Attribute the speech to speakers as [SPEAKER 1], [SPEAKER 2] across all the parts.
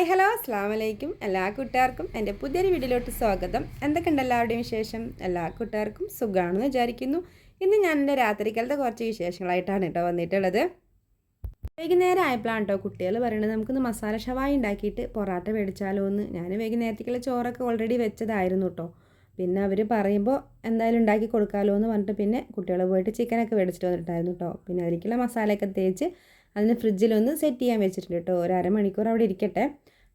[SPEAKER 1] Hi hello അസ്സാം വലൈക്കും എല്ലാ കൂട്ടുകാർക്കും എന്റെ പുതിയൊരു വീഡിയോയിലോട്ട് സ്വാഗതം. എന്തൊക്കെയുണ്ട് എല്ലാവരുടെയും വിശേഷം? എല്ലാ കൂട്ടുകാർക്കും സുഖമാണെന്ന് വിചാരിക്കുന്നു. ഇന്ന് ഞാൻ എന്റെ രാത്രിക്കാലത്തെ കുറച്ച് വിശേഷങ്ങളായിട്ടാണ് കേട്ടോ വന്നിട്ടുള്ളത്. വൈകുന്നേരം ആയപ്പോഴാണ് കേട്ടോ കുട്ടികൾ പറയുന്നത് നമുക്കൊന്ന് മസാല ഷവായി ഉണ്ടാക്കിയിട്ട് പൊറാട്ട മേടിച്ചാലോ എന്ന്. ഞാൻ വൈകുന്നേരത്തേക്കുള്ള ചോറൊക്കെ ഓൾറെഡി വെച്ചതായിരുന്നു കേട്ടോ. പിന്നെ അവർ പറയുമ്പോൾ എന്തായാലും ഉണ്ടാക്കി കൊടുക്കാമല്ലോ എന്ന് പറഞ്ഞിട്ട് പിന്നെ കുട്ടികൾ പോയിട്ട് ചിക്കനൊക്കെ മേടിച്ചിട്ട് വന്നിട്ടായിരുന്നു കേട്ടോ. പിന്നെ അതിലേക്കുള്ള മസാലയൊക്കെ തേച്ച് അതിന് ഫ്രിഡ്ജിലൊന്ന് സെറ്റ് ചെയ്യാൻ വെച്ചിട്ടുണ്ട് കേട്ടോ. ഒരു അരമണിക്കൂർ അവിടെ ഇരിക്കട്ടെ.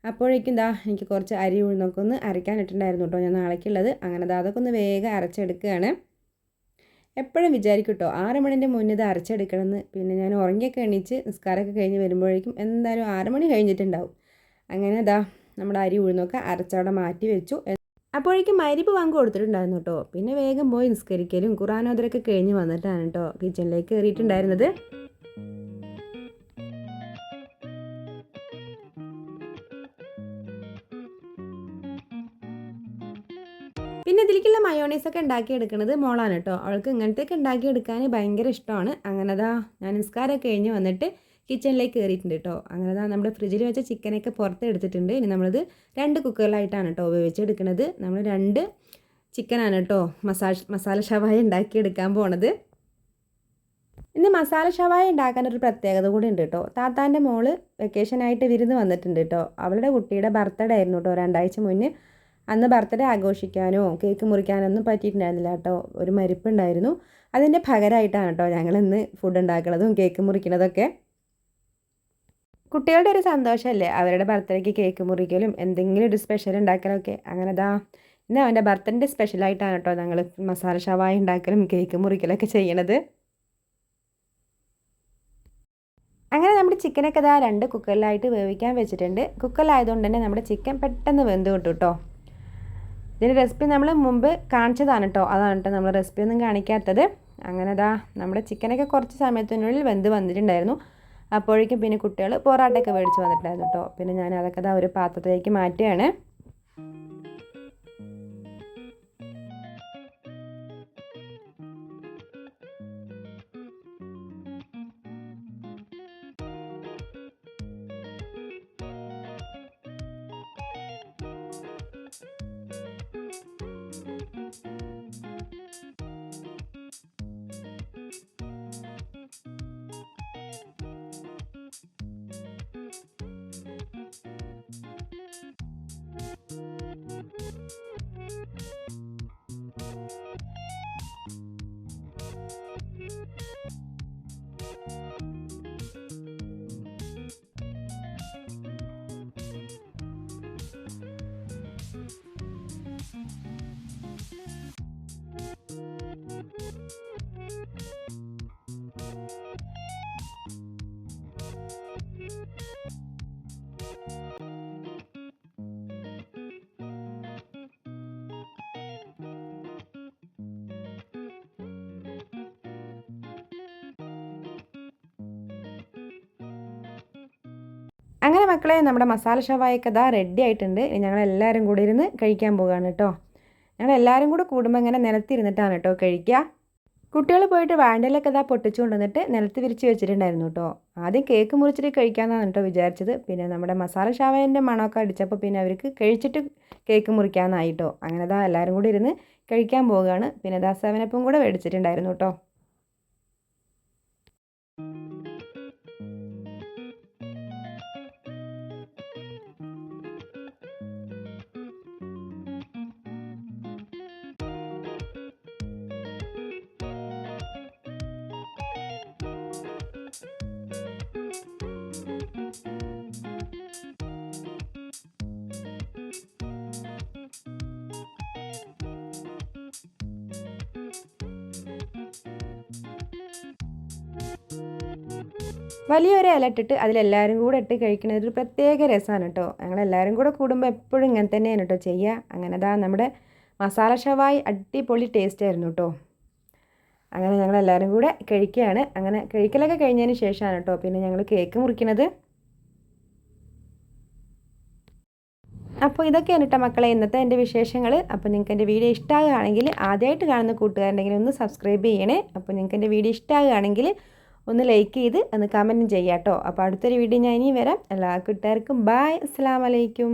[SPEAKER 1] അപ്പോഴേക്കും ദാ എനിക്ക് കുറച്ച് അരി ഉഴുന്നൊക്കെ ഒന്ന് അരയ്ക്കാനിട്ടുണ്ടായിരുന്നു കേട്ടോ. ഞാൻ നാളേക്കുള്ളത്. അങ്ങനെ ദാ അതൊക്കെ ഒന്ന് വേഗം അരച്ചെടുക്കുകയാണ്. എപ്പോഴും വിചാരിക്കും കേട്ടോ ആറ് മണിന്റെ മുന്നേ ഇത് അരച്ചെടുക്കണമെന്ന്. പിന്നെ ഞാൻ ഉറങ്ങിയൊക്കെ എണീച്ച് നിസ്കാരമൊക്കെ കഴിഞ്ഞ് വരുമ്പോഴേക്കും എന്തായാലും ആറ് മണി കഴിഞ്ഞിട്ടുണ്ടാവും. അങ്ങനെ ദാ നമ്മുടെ അരി ഉഴുന്നൊക്കെ അരച്ചവിടെ മാറ്റി വെച്ചു. അപ്പോഴേക്കും മരിപ്പ് വാങ്ങി കൊടുത്തിട്ടുണ്ടായിരുന്നു കേട്ടോ. പിന്നെ വേഗം പോയി നിസ്കരിക്കലും ഖുറാനോദരൊക്കെ കഴിഞ്ഞ് വന്നിട്ടാണ് കേട്ടോ കിച്ചണിലേക്ക് കയറിയിട്ടുണ്ടായിരുന്നത്. പിന്നെ ഇതിലേക്കുള്ള മയോണൈസ് ഒക്കെ ഉണ്ടാക്കി എടുക്കുന്നത് മോളാണ് കേട്ടോ അവൾക്ക് ഇങ്ങനത്തെയൊക്കെ ഉണ്ടാക്കി എടുക്കാൻ ഭയങ്കര ഇഷ്ടമാണ്. അങ്ങനെതാ ഞാൻ നിസ്കാരമൊക്കെ കഴിഞ്ഞ് വന്നിട്ട് കിച്ചണിലേക്ക് കയറിയിട്ടുണ്ട് കേട്ടോ അങ്ങനെതാ നമ്മുടെ ഫ്രിഡ്ജിൽ വെച്ച ചിക്കനൊക്കെ പുറത്ത് എടുത്തിട്ടുണ്ട് ഇനി നമ്മളിത് രണ്ട് കുക്കറിലായിട്ടാണ് കേട്ടോ ഉപയോഗിച്ചെടുക്കുന്നത് നമ്മൾ രണ്ട് ചിക്കനാണ് കേട്ടോ മസാല മസാല ഷവായ ഉണ്ടാക്കിയെടുക്കാൻ പോണത്. ഇന്ന് മസാല ഷവായ ഉണ്ടാക്കാൻ ഒരു പ്രത്യേകത കൂടി ഉണ്ട് കേട്ടോ താത്താന്റെ മോൾ വെക്കേഷനായിട്ട് വിരുന്ന് വന്നിട്ടുണ്ട് കേട്ടോ അവളുടെ കുട്ടിയുടെ ബർത്ത്ഡേ ആയിരുന്നു കേട്ടോ രണ്ടാഴ്ച മുന്നേ അന്ന് ബർത്ത്ഡേ ആഘോഷിക്കാനോ കേക്ക് മുറിക്കാനൊന്നും പറ്റിയിട്ടുണ്ടായിരുന്നില്ല കേട്ടോ. ഒരു മരിപ്പുണ്ടായിരുന്നു. അതിന്റെ പകരമായിട്ടാണ് കേട്ടോ ഞങ്ങൾ ഇന്ന് ഫുഡ് ഉണ്ടാക്കുന്നതും കേക്ക് മുറിക്കുന്നതൊക്കെ കുട്ടികളുടെ ഒരു സന്തോഷമല്ലേ? അവരുടെ ബർത്ത്ഡേക്ക് കേക്ക് മുറിക്കലും എന്തെങ്കിലും ഒരു സ്പെഷ്യൽ ഉണ്ടാക്കലൊക്കെ. അങ്ങനെ ദാ ഇന്ന് അവന്റെ ബർത്ത്ഡേ സ്പെഷ്യലായിട്ടാണ് കേട്ടോ ഞങ്ങൾ മസാല ഷവായ ഉണ്ടാക്കലും കേക്ക് മുറിക്കലൊക്കെ ചെയ്യണത്. അങ്ങനെ നമ്മുടെ ചിക്കനൊക്കെ ഇതാ രണ്ട് കുക്കറിലായിട്ട് വേവിക്കാൻ വെച്ചിട്ടുണ്ട്. കുക്കറിലായതുകൊണ്ട് തന്നെ നമ്മുടെ ചിക്കൻ പെട്ടെന്ന് വെന്ത് കിട്ടും കേട്ടോ. ഇതിന്റെ റെസിപ്പി നമ്മൾ മുമ്പ് കാണിച്ചതാണ് കേട്ടോ അതാണ് കേട്ടോ നമ്മൾ റെസിപ്പി ഒന്നും കാണിക്കാത്തത്. അങ്ങനെ അതാ നമ്മുടെ ചിക്കനൊക്കെ കുറച്ച് സമയത്തിനുള്ളിൽ വെന്ത് വന്നിട്ടുണ്ടായിരുന്നു. അപ്പോഴേക്കും പിന്നെ കുട്ടികൾ പൊറാട്ടയൊക്കെ മേടിച്ച് വന്നിട്ടുണ്ടായിരുന്നു കേട്ടോ പിന്നെ ഞാൻ അതൊക്കെ ഒരു പാത്രത്തിലേക്ക് മാറ്റുകയാണ്. അങ്ങനെ മക്കളെ നമ്മുടെ മസാല ഷവായൊക്കെ ഇതാ റെഡി ആയിട്ടുണ്ട്. എല്ലാവരും കൂടി ഇരുന്ന് കഴിക്കാൻ പോവുകയാണ് കേട്ടോ ഞങ്ങൾ എല്ലാവരും കൂടെ കൂടുമ്പോൾ ഇങ്ങനെ നിലത്തിരുന്നിട്ടാണ് കേട്ടോ കഴിക്കുക കുട്ടികൾ പോയിട്ട് വാൻഡലൊക്കെ ഇതാ പൊട്ടിച്ചു കൊണ്ടുവന്നിട്ട് നിലത്ത് വിരിച്ച് വെച്ചിട്ടുണ്ടായിരുന്നു കേട്ടോ ആദ്യം കേക്ക് മുറിച്ചിട്ട് കഴിക്കാമെന്നാണ് കേട്ടോ വിചാരിച്ചത്. പിന്നെ നമ്മുടെ മസാല ഷാവേന്റെ മണമൊക്കെ അടിച്ചപ്പോൾ പിന്നെ അവർക്ക് കഴിച്ചിട്ട് കേക്ക് മുറിക്കാമെന്നായിട്ടോ അങ്ങനെ ഇതാ എല്ലാവരും കൂടി ഇരുന്ന് കഴിക്കാൻ പോവുകയാണ് പിന്നെ ദാ സേവനപ്പും കൂടെ മേടിച്ചിട്ടുണ്ടായിരുന്നു കേട്ടോ വലിയൊരു ഇല ഇട്ടിട്ട് അതിലെല്ലാവരും കൂടെ ഇട്ട് കഴിക്കുന്നത് ഒരു പ്രത്യേക രസമാണ് കേട്ടോ. ഞങ്ങളെല്ലാവരും കൂടെ കൂടുമ്പോൾ എപ്പോഴും ഇങ്ങനെ തന്നെയാണ് കേട്ടോ ചെയ്യുക. അങ്ങനെ അതാ നമ്മുടെ മസാല ഷവായി അടിപൊളി ടേസ്റ്റ് ആയിരുന്നു കേട്ടോ. അങ്ങനെ ഞങ്ങളെല്ലാവരും കൂടെ കഴിക്കുകയാണ്. അങ്ങനെ കഴിക്കലൊക്കെ കഴിഞ്ഞതിന് ശേഷമാണ് കേട്ടോ പിന്നെ ഞങ്ങൾ കേക്ക് മുറിക്കുന്നത് അപ്പോൾ ഇതൊക്കെയാണ് കേട്ടോ മക്കളെ ഇന്നത്തെ എന്റെ വിശേഷങ്ങൾ അപ്പോൾ നിങ്ങൾക്ക് എന്റെ വീഡിയോ ഇഷ്ടമാകുകയാണെങ്കിൽ ആദ്യമായിട്ട് കാണുന്ന കൂട്ടുകാരുണ്ടെങ്കിൽ ഒന്ന് സബ്സ്ക്രൈബ് ചെയ്യണേ. അപ്പോൾ നിങ്ങൾക്ക് എന്റെ വീഡിയോ ഇഷ്ടമാകുകയാണെങ്കിൽ ഒന്ന് ലൈക്ക് ചെയ്ത് ഒന്ന് കമന്റും ചെയ്യാം കേട്ടോ അപ്പോൾ അടുത്തൊരു വീഡിയോ ഞാൻ ഇനി വരാം. എല്ലാ കൂട്ടുകാർക്കും ബായ് അസ്സാം വലൈക്കും